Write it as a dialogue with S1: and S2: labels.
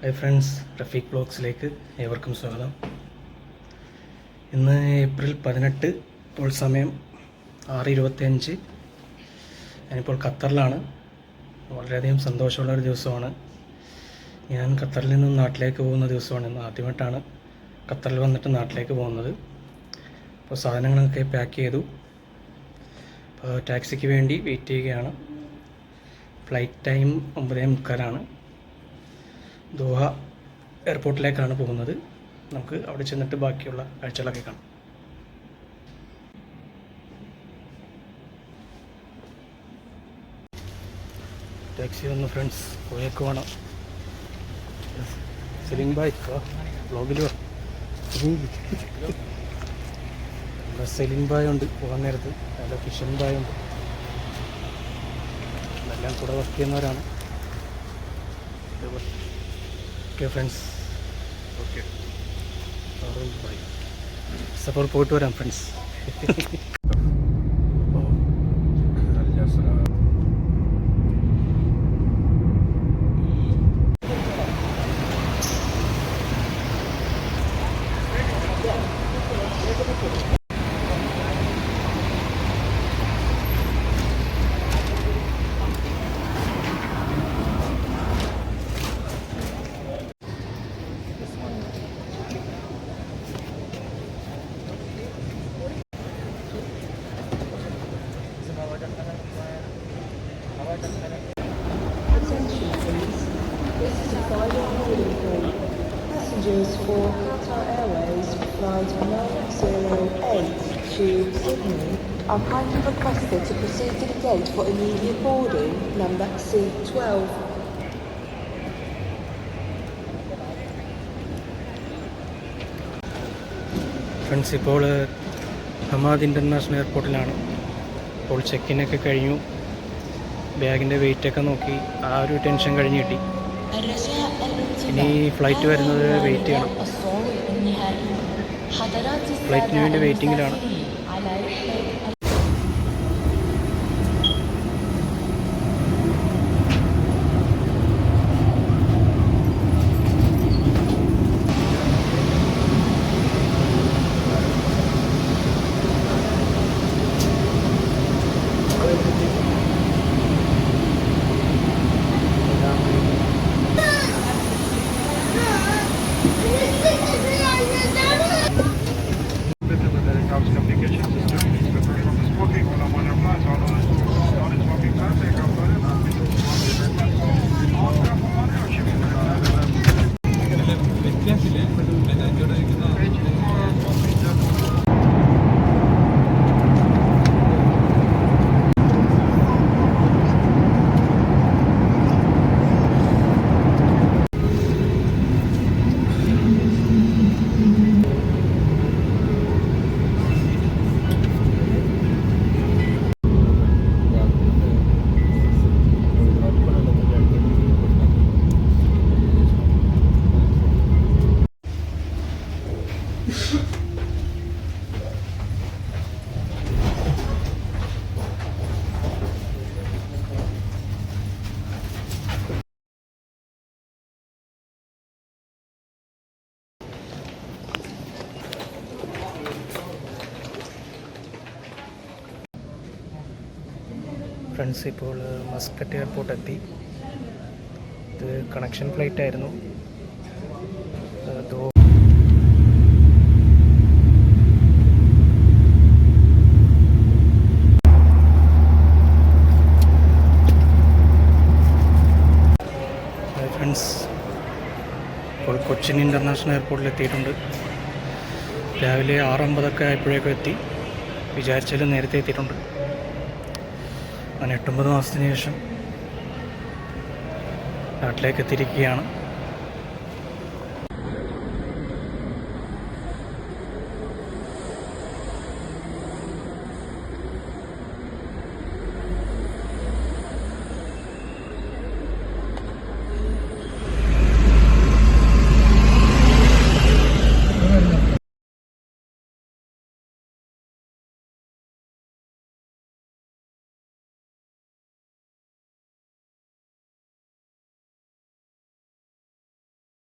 S1: Hi friends Rafeeq ബ്ലോഗ്സിലേക്ക് ഏവർക്കും സ്വാഗതം. ഇന്ന് ഏപ്രിൽ പതിനെട്ട് ഇപ്പോൾ സമയം ആറ് ഇരുപത്തിയഞ്ച്. ഞാനിപ്പോൾ ഖത്തറിലാണ്. വളരെയധികം സന്തോഷമുള്ള ഒരു ദിവസമാണ്. ഞാൻ ഖത്തറിൽ നിന്നും നാട്ടിലേക്ക് പോകുന്ന ദിവസമാണ് ഇന്ന് ആദ്യമായിട്ടാണ് ഖത്തറിൽ വന്നിട്ട് നാട്ടിലേക്ക് പോകുന്നത്. അപ്പോൾ സാധനങ്ങളൊക്കെ പാക്ക് ചെയ്തു. അപ്പോൾ ടാക്സിക്ക് വേണ്ടി വെയിറ്റ് ചെയ്യുകയാണ്. ഫ്ലൈറ്റ് ടൈം ഒമ്പതേ മുക്കാലാണ്. ദോഹ എയർപോർട്ടിലേക്കാണ് പോകുന്നത്. നമുക്ക് അവിടെ ചെന്നിട്ട് ബാക്കിയുള്ള കാഴ്ചകളൊക്കെ കാണാം. ടാക്സി വന്നു ഫ്രണ്ട്സ്. പോയേക്ക് വേണം സെലിംഗ് ബായ് ബ്ലോഗിൽ ഇവിടെ സെലിംഗ് ബായ് ഉണ്ട് പോകാൻ നേരത്ത്. നല്ല കിഷൻ ബായ് ഉണ്ട്. എല്ലാം കൂടെ വർക്ക് ചെയ്യുന്നവരാണ്. ഓക്കെ ഫ്രണ്ട്സ് ഓക്കെ ബൈ സപ്പോൾ പോയിട്ട് വരാം friends
S2: Passengers for Qatar Airways Flight 908 to Sydney are kindly requested to proceed to the gate for immediate boarding, number C12.
S1: Friends ഇപ്പോൾ ഹമാദ് ഇന്റർനാഷണൽ എയർപോർട്ടിലാണ് ഇപ്പോൾ ചെക്കിനൊക്കെ കഴിഞ്ഞു ബാഗിന്റെ വെയിറ്റൊക്കെ നോക്കി ആ ഒരു ടെൻഷൻ കഴിഞ്ഞ് കിട്ടി ഇനി ഫ്ലൈറ്റ് വരുന്നത് വെയിറ്റ് ചെയ്യണം. ഫ്ലൈറ്റിന് വേണ്ടി വെയിറ്റിങ്ങിലാണ് ഫ്രണ്ട്സ് ഇപ്പോൾ മസ്കറ്റ് എയർപോർട്ട് എത്തി. ഇത് കണക്ഷൻ ഫ്ലൈറ്റ് ആയിരുന്നു. ഫ്രണ്ട്സ് ഇപ്പോൾ കൊച്ചിൻ ഇന്റർനാഷണൽ എയർപോർട്ടിൽ എത്തിയിട്ടുണ്ട്. രാവിലെ ആറ് അമ്പതൊക്കെ ആയപ്പോഴേക്കും എത്തി. വിചാരിച്ചാലും നേരത്തെ എത്തിയിട്ടുണ്ട്. അങ്ങനെ എട്ടൊമ്പത് മാസത്തിന് ശേഷം നാട്ടിലേക്ക് എത്തിയിരിക്കുകയാണ്.